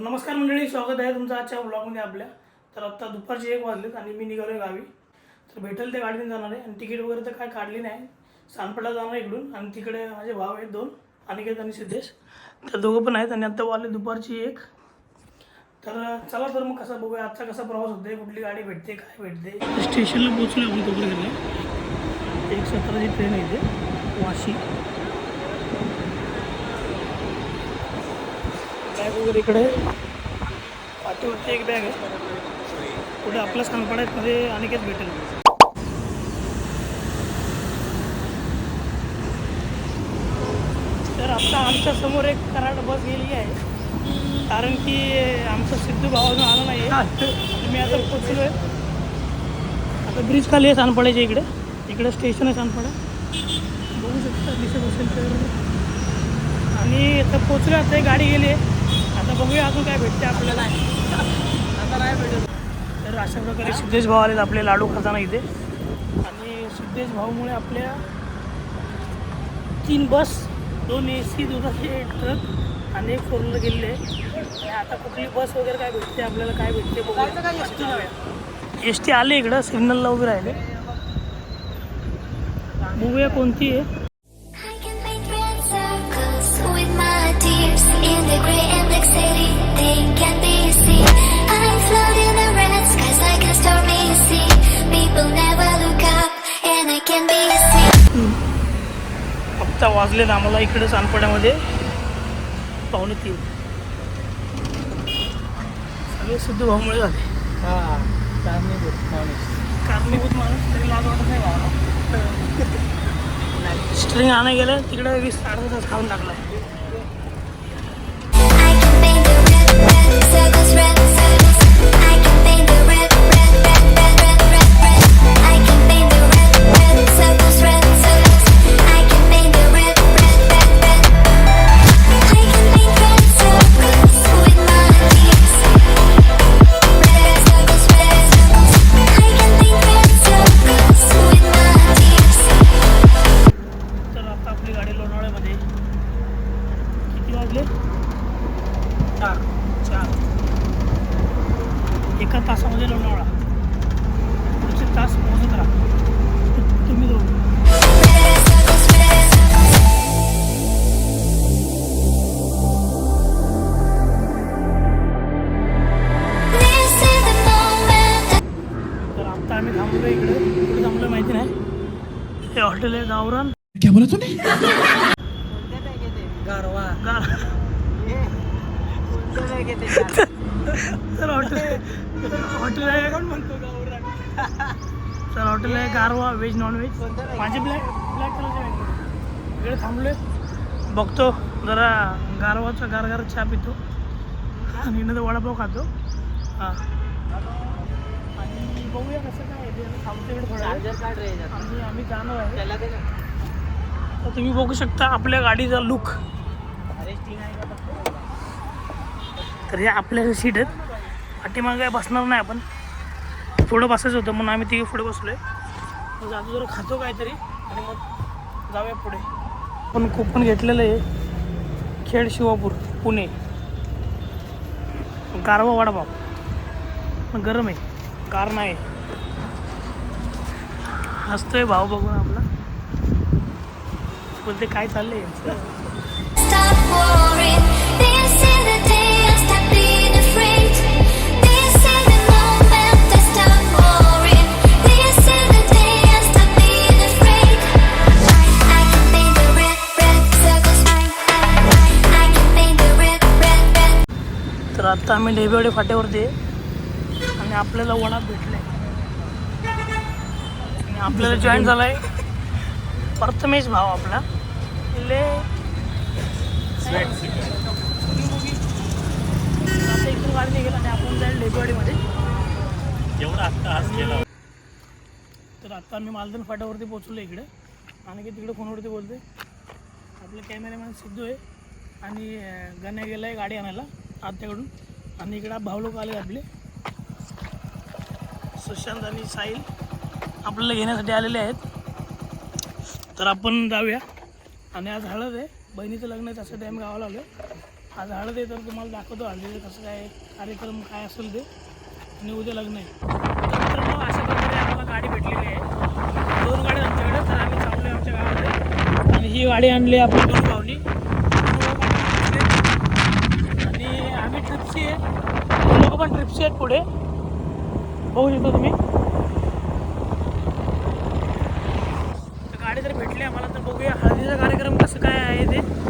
नमस्कार मंडळी स्वागत आहे तुमचं आजच्या ब्लॉगमध्ये आपल्या. तर आत्ता दुपारचे एक वाजलेत आणि मी निघालो गावी. तर भेटेल त्या गाडीने जाणार आहे. आणि तिकीट वगैरे तर काय काढली नाही. सानपडला जाणार आहे इकडून. आणि तिकडे माझे भाव आहेत दोन अनिकेत आणि सिद्धेश. तर दोघं पण आहेत आणि आत्ता वाजले दुपारची एक. तर चला तर मग कसा बघूया आजचा कसा प्रवास होतोय कुठली गाडी भेटते काय भेटते. स्टेशनला पोचलो आपण कोपरकडला एक सतराची ट्रेन आहे इथे वाशी. बॅग वगैरे इकडे. पाठीवरती एक बॅग आहे. पुढे आपल्या मध्ये अनेकच भेटेल. तर आत्ता आमच्यासमोर एक कराड बस गेली आहे. कारण की आमचा सिद्धू भावाजून आला नाही आहे मी आता पोचलो आहे आता ब्रिज खाली आहे सानपाड्याच्या इकडे. इकडे स्टेशन आहे सानपाडा बघू शकता दिसत असेल तर. आणि आता पोचलो आता एक गाडी गेली आहे. बघूया अजून काय भेटते आपल्याला. आता नाही भेटत. तर अशा प्रकारे सिद्धेश भाऊ आलेत आपले लाडू खाताना इथे. आणि सिद्धेश भाऊमुळे आपल्या तीन बस दोन ए सी दुधाचे ट्रक आणि एक फोर व्हीलर गेलेले आहे आता कुठली बस वगैरे काय भेटते आपल्याला काय भेटते बघूया. एस टी आले इकडं सिग्नलला उभे राहिले. बघूया कोणती आहे. हप्ता वाजलेत आम्हाला इकडे सानपाड्यामध्ये पावणे तीन. सगळे सिद्धू भाऊमुळे झाले. कारणीभूत माणूस. तरी लाज वाटत नाही स्ट्रिंग आणा गेलं तिकडे वीस अर्धा तास खाऊन टाकला. लोणावळ्यामध्ये. किती वाजले? चार. चार. एका तासामध्ये लोणावळा पुढचे तास पोहोचत राहा. तुम्ही दोघं. तर आत्ता आम्ही थांबलो इकडे. कुठे थांबलो माहिती नाही. ते हॉटेल आहे गावरान क्या बोला गारवा गार तर हॉटेल हॉटेल आहे कोण म्हणतो? तर हॉटेल आहे गारवा व्हेज नॉन व्हेज माझे ब्लॅक ब्लॅक कलरचे इकडे थांबलोय. बघतो जरा गारवाचा गारगार चहा पितो. आणि नंतर वडापाव खातो. हां. आणि बघूया कसं काय ते. थोडा वेळ. आम्ही आम्ही जाणार आहे. तर तुम्ही बघू शकता आपल्या गाडीचा लुक तर हे आपल्या सीट आहेत. पाठीमागे काय बसणार नाही आपण. पुढं बसायचं होतं म्हणून आम्ही तिघे पुढे बसलोय. मग जातो जरा खातो काहीतरी आणि मग जाऊया पुढे. पण कुपन घेतलेलं आहे. खेड शिवापूर पुणे. गारवा वडापाव पण गरम आहे. गार नाही. हसतोय भाव बघून आपला. बोलते काय चाललंय? Stop worrying. This is the day I stop being afraid. आत्ता आम्ही डेबेवाडी फाट्यावरती आहे. आणि आपल्याला वडा भेटलाय. आणि आपल्याला जॉईन झालाय. प्रथमेश भाव आपला. ले आता इथून गाडी निघेल आणि आपण जाईल डेबेवाडीमध्ये एवढा आत्ता आज केला. तर आत्ता आम्ही मालदन फाट्यावरती पोचलो इकडे. आणि की तिकडे फोनवरती बोलते आपलं कॅमेरामॅन सिद्धू आहे. आणि गण्या गेला आहे गाडी आणायला. आत्याकडून. आणि इकडे भाऊ लोक आले आपले. सुशांत आणि साहिल आपल्याला घेण्यासाठी आलेले आहेत. तर आपण जाऊया. आणि आज हळद आहे. बहिणीचं लग्न आहे तसं आम्ही गावाला आलो आज हळद आहे तर तुम्हाला दाखवतो हळदीचं कसं काय कार्यक्रम काय असेल ते. आणि उद्या लग्न आहे. तर मग अशा प्रकारे आम्हाला गाडी भेटलेली आहे. दोन गाड्या आमच्याकडे तर आम्ही चाललो आहे आमच्या गावामध्ये. आणि ही गाडी आणली आपण दोन भावनी आणि आम्ही ट्रिपची आहे लोक पण ट्रिप्स आहेत पुढे. बघू शकता तुम्ही. गाडी जर भेटली आम्हाला तर बघूया. हळदीचा कार्यक्रम कसं काय आहे ते.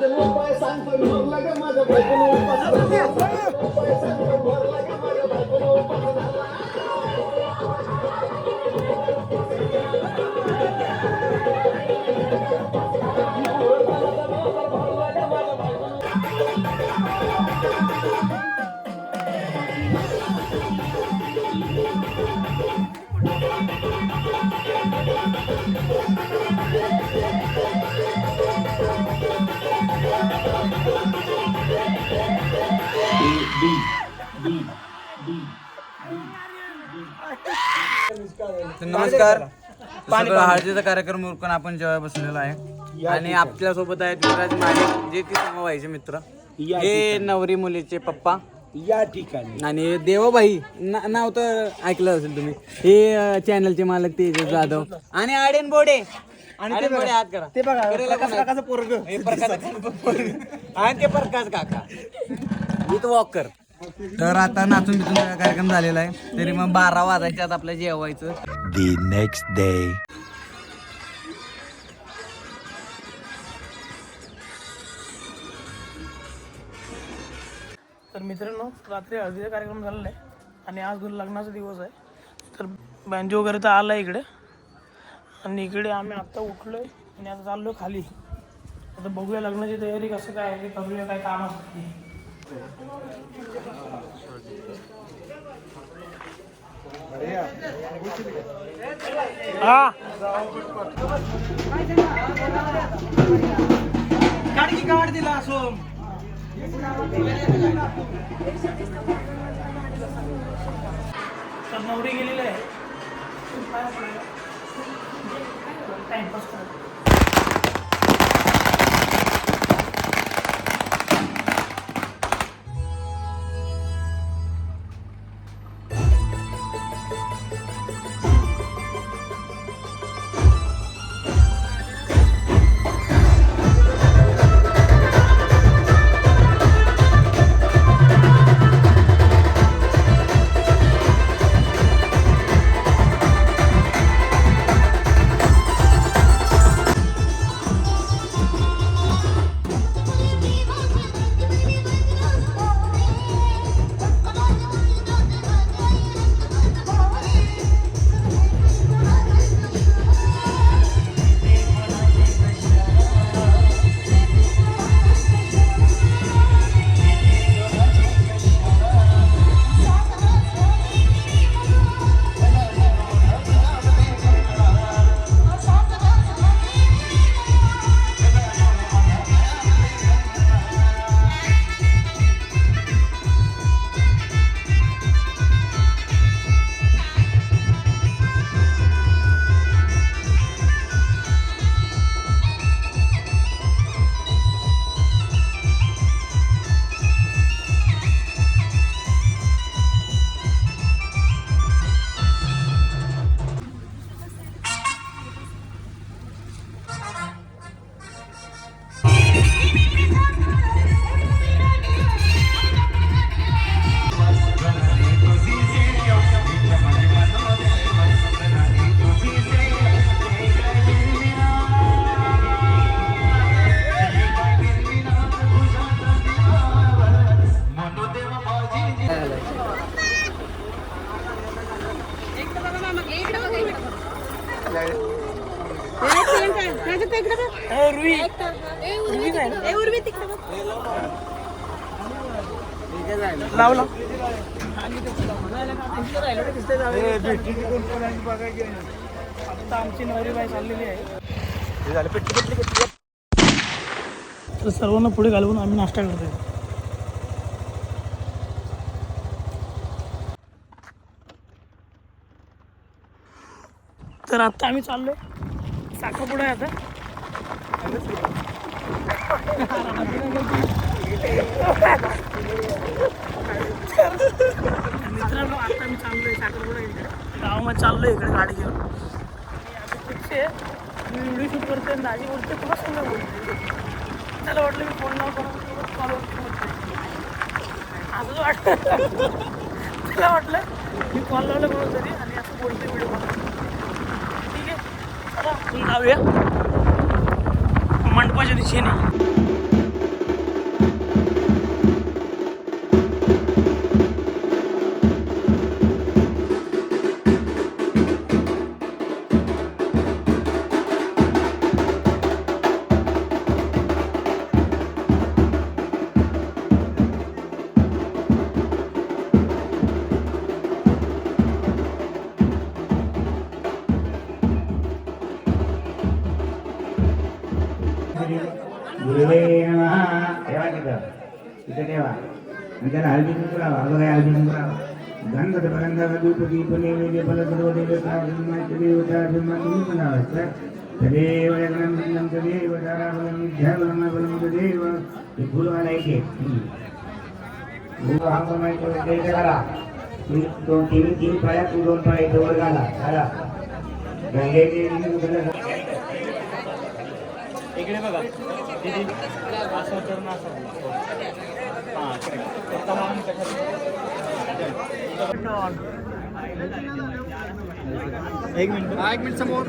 तर नमस्कार. हळदीचा कार्यक्रम उरकून आपण जेव्हा बसलेलो आहे. आणि आपल्यासोबत आहेत युवराज माने जे की समवायचे मित्र. हे नवरी मुलीचे पप्पा. या ठिकाणी. आणि देवाबाई ना- नाव तर ऐकलं असेल तुम्ही. हे चॅनलचे मालक तेजस जाधव. आणि आडेन बोडे. आणि ते बोडे हात करा. ते बघा प्रकाश पोरग. प्रकाश आणि ते प्रकाश काका. विथ वॉकर तर आता नाचून बिचून सगळा कार्यक्रम झालेला आहे. तरी मग बारा वाजायच्या आत आपल्या जेवायचं. The next day. तर मित्रांनो रात्री हळदीचा कार्यक्रम झालेला आहे आणि आज लग्नाचा दिवस आहे. तर बँजो वगैरे तर आला आहे इकडे. आणि इकडे आम्ही आत्ता उठलो आहे आणि आता चाललो खाली. आता बघूया लग्नाची तयारी कसं काय करूया काय काम असतं. हा. गाडी काढ दिला असो नवरी गेलेली आहे. टाइमपास करा चाललेली आहे तर सर्वांना पुढे घालवून आम्ही नाश्ता करतो तर आता आम्ही चाललोय साखरपुडा आहे आता. मित्रांनो आता मी चाललोय साखरपुडा इकडे. गावामध्ये चाललोय इकडे गाडी घेऊन. आणि आम्ही कुठचे मी व्हिडिओ शूट करते आणि दाजी बोलते तुला सांगा बोलते त्याला वाटलं मी फोन लावून कॉलवरती कॉल असंच वाटलं त्याला वाटलं मी कॉल लावलं म्हणून तरी आणि असं बोलते व्हिडिओ ठीक आहे? चला जाऊया. मंडपाच्या दिशेने. गुरुवे ठेवा तिथं तिथं ठेवा आणि त्याला हळदी कुंकू लावा बघा हळदी कुंकू लावा गणपत परंदा धूप दीप देवता देवता ब्रह्मा तुम्ही पण तदेव यज्ञं तदेव ताराबलं विद्याबलं तदेव हे गुरु हा द्यायचं दोन तीन तीन तू दोन घाला घाला गंगेचे बघा. किती असं तर ना असं हां एक मिनिट. एक मिनिट समोर.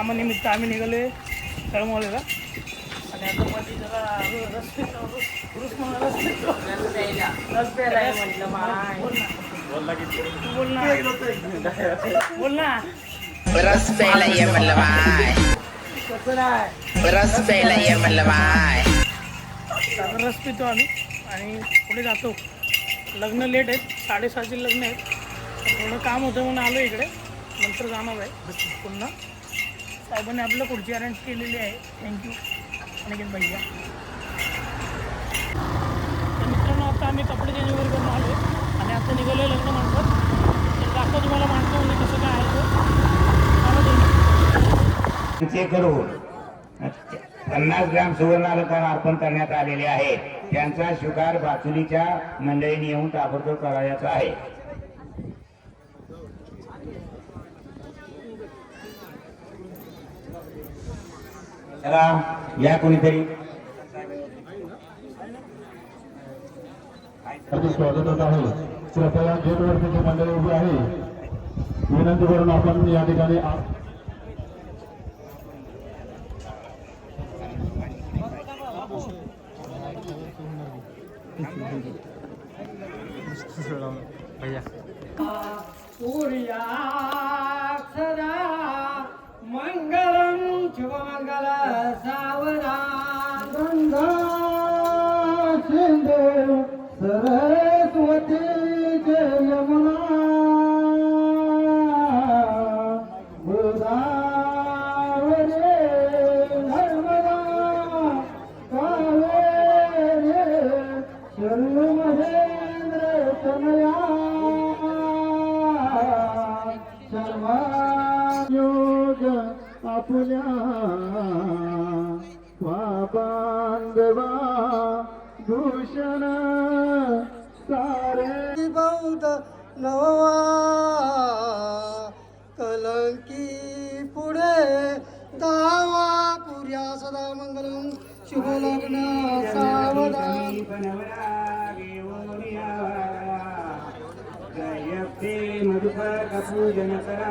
कामानिमित्त आम्ही निघाले तळमळेला. आणि आता मध्ये जरा रस्ते बोल ना. बोल ना. रस प्यायला ये म्हणलं बाय रस प्यायला ये म्हणलं बाय रस पितो आम्ही. आणि पुढे जातो. लग्न लेट आहेत. साडेसहाचे लग्न आहेत. थोडं काम होतं म्हणून आलो इकडे. नंतर जाणार आहे. पुन्हा. साहेबांनी आपलं खुर्ची अरेंज केलेली आहे. थँक्यू अनिकेत भैया. तर मित्रांनो आता आम्ही कपडे चेंज वगैरे करून आलो आणि आता निघालो लग्न म्हणतात तर दाखव तुम्हाला माणसं म्हणजे कसं काय आहे ते. करून पन्नास ग्राम सुवर्ण अलंकार अर्पण करण्यात आलेले आहे त्यांचा शुगार बाचुलीच्या मंडळीने येऊन ताबडतोब करायचा आहे. चला या कोणीतरी स्वागतच आहे कृपया गेटवरती मंडळी उभी आहे विनंती करून आपण या ठिकाणी आ- आपुल्या बांधवा भूषण सारे। बौद्ध नवा कलंकी पुढे दावा पुर्या सदा मंगलम शुभ लग्न सावधान। जयते मधुकर पूजन करा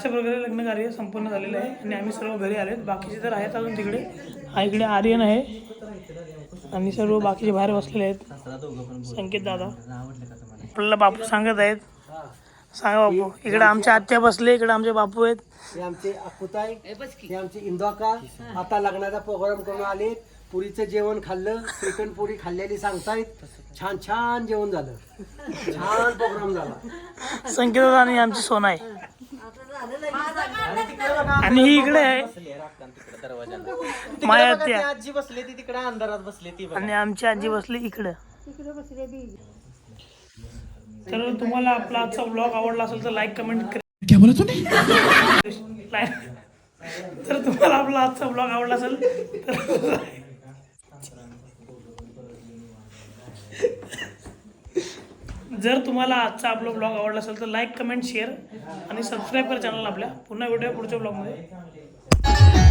अशा प्रकारे लग्न कार्य संपन्न झालेलं आहे आणि आम्ही सर्व घरी आले बाकीचे तर आहेत अजून तिकडे. हा इकडे आर्यन आहे. आणि सर्व बाकीचे बाहेर बसलेले आहेत. संकेत दादा. आपल्याला बापू सांगत आहेत. सांगा बापू. इकडे आमच्या आत्या बसले इकडे आमचे बापू आहेत. हे आमचे अकुताई हे आमचे इंदोका. आता लग्नाचा प्रोग्राम करून आले पुरीचं जेवण खाल्लं. श्रीखंड पुरी खाल्लेली सांगतायत. छान छान जेवण झालं. छान प्रोग्राम झाला. संकेत दादा आणि आमची सोना आहे. आणि ही इकडे आहे. माया आत्या आजी बसली ती तिकडे अंधारात बसली ती आणि आमची आजी बसली इकडं. तर तुम्हाला आपला आजचा ब्लॉग आवडला असेल तर लाईक कमेंट तर तुम्हाला आपला आजचा ब्लॉग आवडला असेल तर जर तुम्हाला आजचा आपला ब्लॉग आवडला असेल तर लाईक कमेंट शेअर आणि सबस्क्राईब करा चॅनल आपल्या. पुन्हा भेटूया पुढच्या ब्लॉगमध्ये